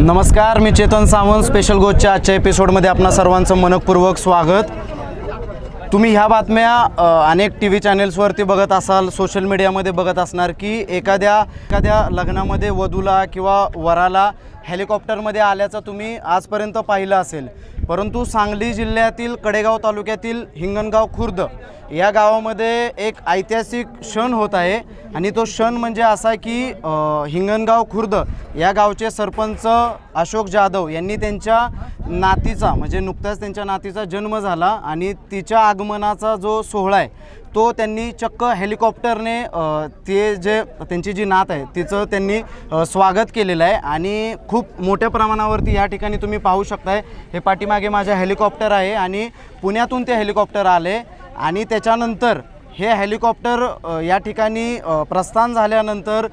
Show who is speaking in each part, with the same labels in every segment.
Speaker 1: नमस्कार मी चेतन सावंत स्पेशल गोचच्या आजच्या एपिसोडमध्ये आपणा सर्वांचं मनपूर्वक स्वागत. तुम्ही ह्या बातम्या अ, अनेक टी व्ही चॅनेल्सवरती बघत असाल सोशल मीडियामध्ये बघत असणार की एखाद्या एखाद्या लग्नामध्ये वधूला किंवा वराला हेलिकॉप्टरमध्ये आल्याचं तुम्ही आजपर्यंत पाहिलं असेल. परंतु सांगली जिल्ह्यातील कडेगाव तालुक्यातील हिंगणगाव खुर्द या गावामध्ये एक ऐतिहासिक क्षण होत आहे आणि तो क्षण म्हणजे असा की हिंगणगाव खुर्द या गावचे सरपंच अशोक जाधव यांनी त्यांच्या नातीचा म्हणजे नुकताच त्यांच्या नातीचा जन्म झाला आणि तिच्या आगमनाचा जो सोहळा आहे तो त्यांनी चक्क हेलिकॉप्टरने ते जे त्यांची जी नात आहे तिचं त्यांनी स्वागत केलेलं आहे. आणि खूप मोठ्या प्रमाणावरती या ठिकाणी तुम्ही पाहू शकताय हे पाठीमागे माझ्या हेलिकॉप्टर आहे आणि पुण्यातून ते हेलिकॉप्टर आले. आणि त्याच्यानंतर हे हेलिकॉप्टर या ठिकाणी प्रस्थान झाल्यानंतर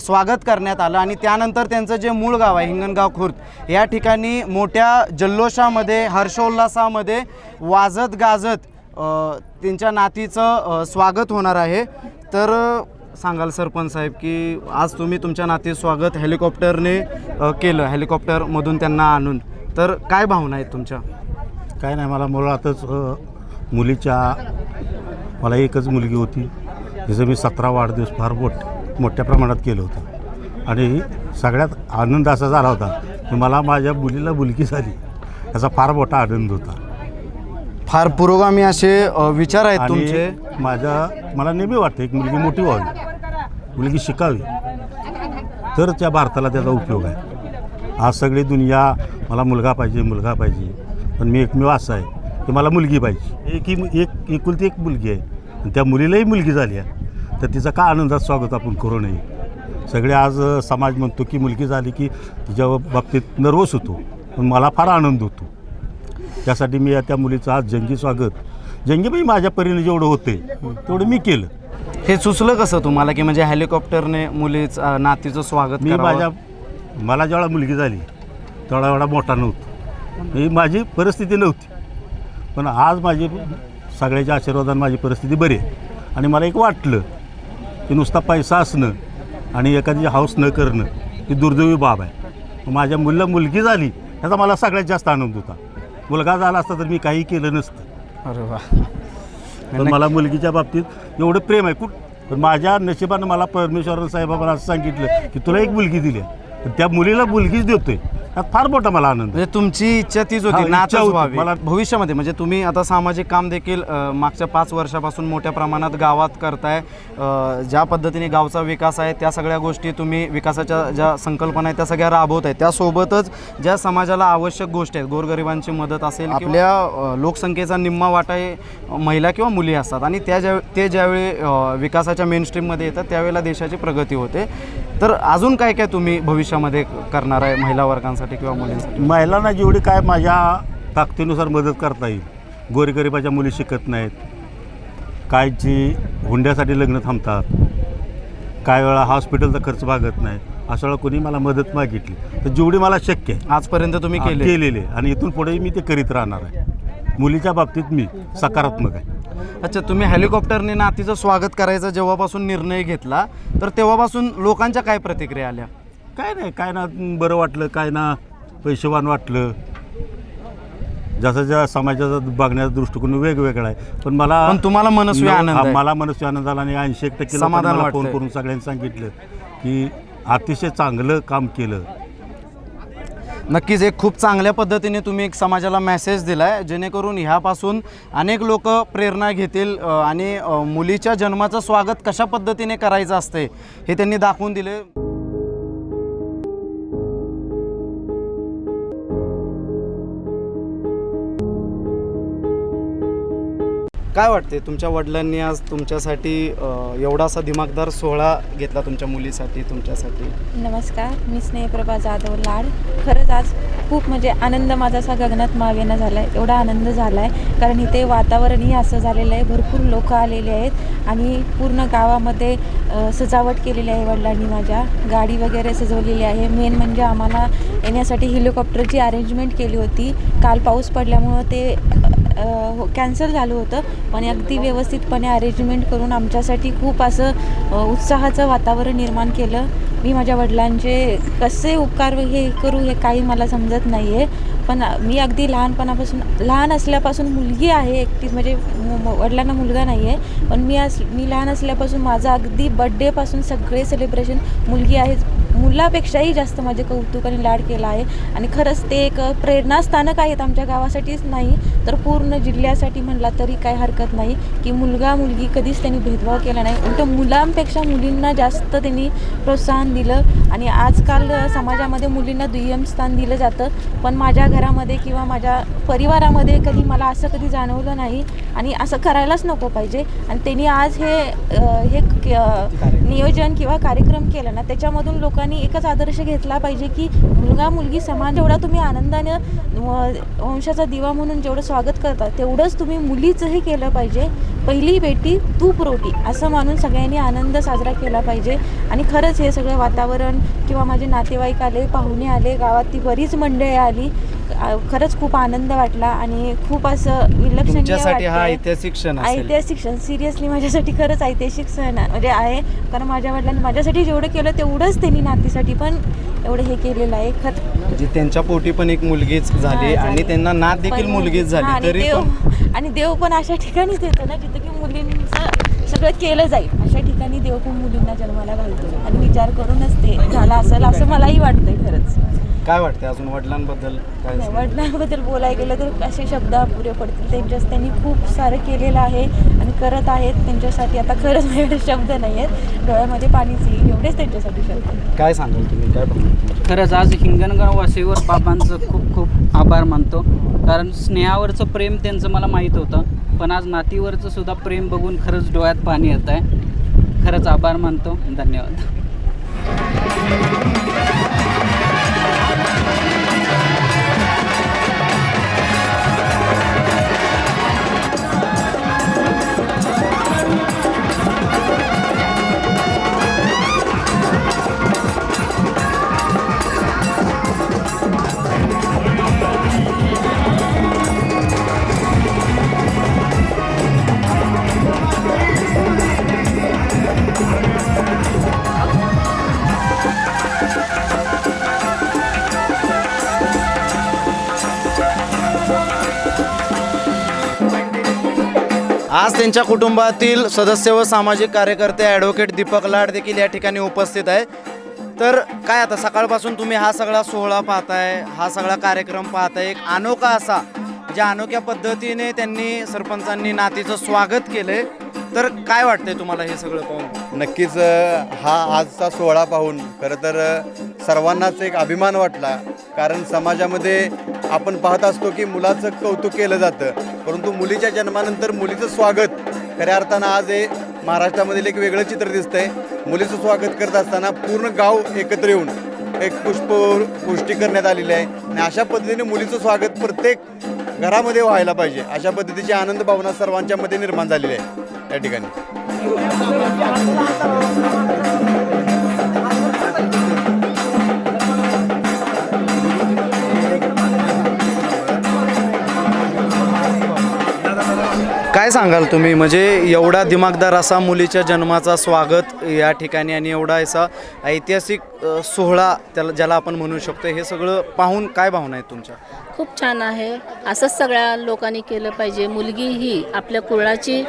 Speaker 1: स्वागत करण्यात आलं. आणि त्यानंतर त्यांचं जे मूळ गाव आहे हिंगणगाव खुर्द या ठिकाणी मोठ्या जल्लोषामध्ये हर्षोल्लासामध्ये वाजत गाजत त्यांच्या नातीचं स्वागत होणार आहे. तर सांगाल सरपंच साहेब की आज तुम्ही तुमच्या नाती स्वागत हेलिकॉप्टरने केलं हेलिकॉप्टरमधून त्यांना आणून. तर काय भावना आहेत तुमच्या?
Speaker 2: काय नाही मला मुळातच मुलीच्या मला एकच मुलगी होती. तिचं मी सतरा वाढदिवस फार मोठ मोठ्या प्रमाणात केलं होतं. आणि सगळ्यात आनंद असा झाला होता की मला माझ्या मुलीला मुलगी झाली. याचा फार मोठा आनंद होता.
Speaker 1: फार पुरोगामी असे अ, विचार आहेत तुमचे.
Speaker 2: आणि माझ्या मला नेहमी वाटतं एक मुलगी मोठी व्हावी. मुलगी शिकावी. तर त्या भारताला त्याचा उपयोग आहे. आज सगळी दुनिया मला मुलगा पाहिजे मुलगा पाहिजे. पण मी एकमेव असं आहे की मला मुलगी पाहिजे. एक ही एक एकुलती एक मुलगी आहे. आणि त्या मुलीलाही मुलगी झाली आहे. तर तिचं का आनंदात स्वागत आपण करू नये? सगळे आज अ, समाज म्हणतो की मुलगी झाली की तिच्या बाबतीत नर्वस होतो. पण मला फार आनंद होतो. त्यासाठी मी या त्या मुलीचं आज जंगी स्वागत. जंगी मी माझ्या परीने जेवढं होते तेवढं मी केलं.
Speaker 1: हे सुचलं कसं तुम्हाला की म्हणजे हेलिकॉप्टरने मुलीच नातीचं स्वागत
Speaker 2: मी
Speaker 1: करावं?
Speaker 2: माझ्या मला जेवढा मुलगी झाली तेवढा एवढा मोठा नव्हतो. ही माझी परिस्थिती नव्हती. पण आज माझी सगळ्याच्या आशीर्वादाने माझी परिस्थिती बरी आहे. आणि मला एक वाटलं की नुसता पैसा असणं आणि एखादी हाऊस न करणं ही दुर्दैवी बाब आहे. माझ्या मुलीला मुलगी झाली याचा मला सगळ्यात जास्त आनंद होता. मुलगा झाला असता तर मी काही केलं नसतं.
Speaker 1: अरे वा.
Speaker 2: पण मला मुलगीच्या बाबतीत एवढं प्रेम आहे. कुठ पण माझ्या नशिबानं मला परमेश्वर साहेबांना असं सांगितलं की तुला एक मुलगी दिली. आहे पण त्या मुलीला मुलगीच देतोय. फार मोठा मला आनंद आहे.
Speaker 1: म्हणजे तुमची इच्छा तीच
Speaker 2: हा,
Speaker 1: होती
Speaker 2: इच्छा
Speaker 1: नातच
Speaker 2: होती.
Speaker 1: व्हावी.
Speaker 2: मला-
Speaker 1: भविष्यामध्ये म्हणजे तुम्ही आता सामाजिक काम देखील अ, मागच्या पाच वर्षापासून मोठ्या प्रमाणात गावात करताय. अ, ज्या पद्धतीने गावचा विकास आहे त्या सगळ्या गोष्टी तुम्ही विकासाच्या ज्या संकल्पना आहेत त्या सगळ्या राबवत आहेत. त्यासोबतच ज्या समाजाला आवश्यक गोष्टी आहेत गोरगरिबांची मदत असेल आपल्या अ, लोकसंख्येचा निम्मा वाटा हे महिला किंवा मुली असतात. आणि त्या ज्या ते ज्यावेळी अ, विकासाच्या मेनस्ट्रीममध्ये येतात त्यावेळेला देशाची प्रगती होते. तर अजून काय काय तुम्ही भविष्यामध्ये करणार आहे महिला वर्गांसाठी किंवा मुलींसाठी?
Speaker 2: महिलांना जेवढी काय माझ्या ताकदीनुसार मदत करता येईल. गोरगरिबाच्या मुली शिकत नाहीत. कायची हुंड्यासाठी लग्न थांबतात. काय वेळा हॉस्पिटलचा खर्च भागत नाही अशा वेळा कोणी मला मदत मागितली. तर जेवढी मला शक्य आहे.
Speaker 1: आजपर्यंत तुम्ही केले.
Speaker 2: केलेले आणि इथून पुढेही मी ते करीत राहणार आहे. मुलीच्या बाबतीत मी सकारात्मक आहे.
Speaker 1: अच्छा तुम्ही हेलिकॉप्टरने नातीचं स्वागत करायचा जेव्हापासून निर्णय घेतला तर तेव्हापासून लोकांच्या काय प्रतिक्रिया आल्या?
Speaker 2: काय नाही काय ना बरं वाटलं काय ना पैसेवान वाटलं. जसं ज्या समाजाचा बघण्याचा दृष्टिकोन वेगवेगळा आहे. पण मला
Speaker 1: पण तुम्हाला मनस्वी
Speaker 2: न-
Speaker 1: आनंद आहे.
Speaker 2: मला मनस्वी आनंद झाला आणि ऐंशी एक टक्के
Speaker 1: समाधान
Speaker 2: फोन
Speaker 1: वाटतंय.
Speaker 2: करून सगळ्यांनी सांगितलं की अतिशय चांगलं काम केलं.
Speaker 1: नक्कीच एक खूप चांगल्या पद्धतीने तुम्ही एक समाजाला मेसेज दिलाय. जेणेकरून ह्यापासून अनेक लोक प्रेरणा घेतील अ, आणि अ, मुलीच्या जन्माचं स्वागत कशा पद्धतीने करायचं असते हे त्यांनी दाखवून दिले काय वाटते? तुमच्या वडिलांनी आज तुमच्यासाठी एवढासा दिमागदार सोहळा घेतला तुमच्या मुलीसाठी तुमच्यासाठी?
Speaker 3: नमस्कार मी स्नेहप्रभा जाधव लाड. खरंच आज खूप म्हणजे आनंद माझा असा गगनात मावेना झाला आहे एवढा आनंद झाला आहे कारण इथे वातावरणही असं झालेलं आहे. भरपूर लोक आलेले आहेत. आणि पूर्ण गावामध्ये सजावट केलेली आहे वडिलांनी माझ्या. गाडी वगैरे सजवलेली आहे. मेन म्हणजे आम्हाला येण्यासाठी हेलिकॉप्टरची अरेंजमेंट केली होती. काल पाऊस पडल्यामुळं ते कॅन्सल हो, झालं होतं. पण अगदी व्यवस्थितपणे अरेंजमेंट करून आमच्यासाठी खूप असं उत्साहाचं वातावरण निर्माण केलं. मी माझ्या वडिलांचे कसे उपकार हे करू हे काही मला समजत नाही आहे पण मी अगदी लहानपणापासून लहान असल्यापासून मुलगी आहे एकटीच म्हणजे वडिलांना मुलगा नाही आहे पण मी अस मी लहान असल्यापासून माझा अगदी बड्डेपासून सगळे सेलिब्रेशन मुलगी आहे मुलापेक्षाही जास्त माझे कौतुक आणि लाड केला आहे. आणि खरंच ते एक प्रेरणास्थानक आहेत आमच्या गावासाठीच नाही तर पूर्ण जिल्ह्यासाठी म्हणला तरी काय हरकत नाही की मुलगा मुलगी कधीच त्यांनी भेदभाव केला नाही. उलट मुलांपेक्षा मुलींना जास्त त्यांनी प्रोत्साहन दिलं आणि आजकाल समाजामध्ये मुलींना दुय्यम स्थान दिलं जातं. पण माझ्या घरामध्ये किंवा माझ्या परिवारामध्ये कधी मला असं कधी जाणवलं नाही आणि असं करायलाच नको पाहिजे. आणि त्यांनी आज हे हे नियोजन किंवा कार्यक्रम केला ना त्याच्यामधून लोक लोकांनी एकच आदर्श घेतला पाहिजे की मुलगा मुलगी समान जेवढा तुम्ही आनंदाने वंशाचा दिवा म्हणून जेवढं स्वागत करता तेवढंच तुम्ही मुलीचंही केलं पाहिजे. पहिली बेटी तूप रोटी असं मानून सगळ्यांनी आनंद साजरा केला पाहिजे. आणि खरंच हे सगळं वातावरण किंवा माझे नातेवाईक आले पाहुणे आले गावातली बरीच मंडळी आली खरंच खूप आनंद वाटला आणि खूप असं विलक्षणीय
Speaker 1: हा
Speaker 3: वाटतंय.
Speaker 1: ऐतिहासिक क्षण
Speaker 3: ऐतिहासिक क्षण सिरियसली माझ्यासाठी खरंच ऐतिहासिक क्षण आहे. म्हणजे आहे कारण माझ्या वडिलांनी माझ्यासाठी जेवढं केलं तेवढंच त्यांनी नातीसाठी पण एवढं हे केलेलं आहे खत
Speaker 1: म्हणजे त्यांच्या पोटी पण एक मुलगीच झाली आणि. त्यांना नात देखील मुलगीच झाली
Speaker 3: आणि
Speaker 1: तरी
Speaker 3: देव आणि देव पण अशा ठिकाणीच देतो ना जिथं की मुलींचं सगळं केलं जाईल ठिकाणी देव पण मुलींना जन्माला घालतो आणि विचार करूनच ते झालं असेल असं मलाही वाटतंय खरंच.
Speaker 1: काय वाटते अजून वडिलांबद्दल काय
Speaker 3: नाही, वडिलांबद्दल बोलायला गेलं तर असे शब्द अपुरे पडतील. त्यांच्याच त्यांनी खूप सारं केलेलं आहे आणि करत आहेत. त्यांच्यासाठी आता खरंच माझ्याकडे शब्द नाही आहेत डोळ्यामध्ये पाणीच येईल एवढेच त्यांच्यासाठी शब्द आहेत.
Speaker 1: काय सांगाल तुम्ही? काय?
Speaker 4: खरंच आज हिंगणगाव वासीवर बाबांचं खूप खूप आभार मानतो. कारण स्नेहावरचं प्रेम त्यांचं मला माहीत होतं. पण आज नातीवरचं सुद्धा प्रेम बघून खरंच डोळ्यात पाणी येत आहे खरंच आभार मानतो. धन्यवाद.
Speaker 1: आज त्यांच्या कुटुंबातील सदस्य व सामाजिक कार्यकर्ते ॲडव्होकेट दीपक लाड देखील या ठिकाणी उपस्थित आहे तर काय आता सकाळपासून तुम्ही हा सगळा सोहळा पाहताय हा सगळा कार्यक्रम पाहताय. एक अनोखा असा ज्या अनोख्या पद्धतीने त्यांनी सरपंचांनी नातीचं स्वागत केलंय. तर काय वाटतंय तुम्हाला हे सगळं पाहून?
Speaker 5: नक्कीच हा आजचा सोहळा पाहून खरं तर सर्वांनाच एक अभिमान वाटला. कारण समाजामध्ये आपण पाहत असतो की मुलाचं कौतुक केलं जातं. परंतु मुलीच्या जन्मानंतर मुलीचं स्वागत खऱ्या अर्थानं आज हे महाराष्ट्रामधील एक वेगळं चित्र दिसतंय. मुलीचं स्वागत करत असताना पूर्ण गाव एकत्र येऊन एक पुष्प पुष्टी करण्यात आलेली आहे. आणि अशा पद्धतीने मुलीचं स्वागत प्रत्येक घरामध्ये व्हायला पाहिजे. अशा पद्धतीची आनंद भावना सर्वांच्या मध्ये निर्माण झालेली आहे. या ठिकाणी.
Speaker 1: काय सांगाल तुम्ही? म्हणजे एवढा दिमागदार असा मुलीच्या जन्माचा स्वागत या ठिकाणी आणि एवढा असा ऐतिहासिक सोहळा त्याला ज्याला आपण म्हणू शकतो हे सगळं पाहून काय भावना आहेत तुमच्या?
Speaker 6: खूप छान आहे. असंच सगळ्या लोकांनी केलं पाहिजे. मुलगी ही आपल्या कुळाची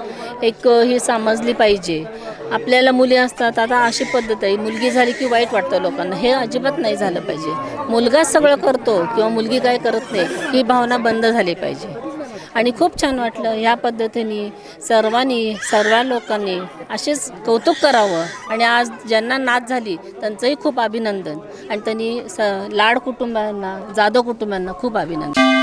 Speaker 6: एक ही समजली पाहिजे. आपल्याला मुली असतात आता अशी पद्धत आहे. मुलगी झाली की वाईट वाटतं लोकांना. हे अजिबात नाही झालं पाहिजे. मुलगाच सगळं करतो किंवा मुलगी काय करत नाही ही भावना बंद झाली पाहिजे. आणि खूप छान वाटलं ह्या पद्धतीने सर्वांनी सर्व लोकांनी असेच कौतुक करावं. आणि आज ज्यांना नाच झाली त्यांचंही खूप अभिनंदन. आणि त्यांनी स लाड कुटुंबांना जाधव कुटुंबांना खूप अभिनंदन.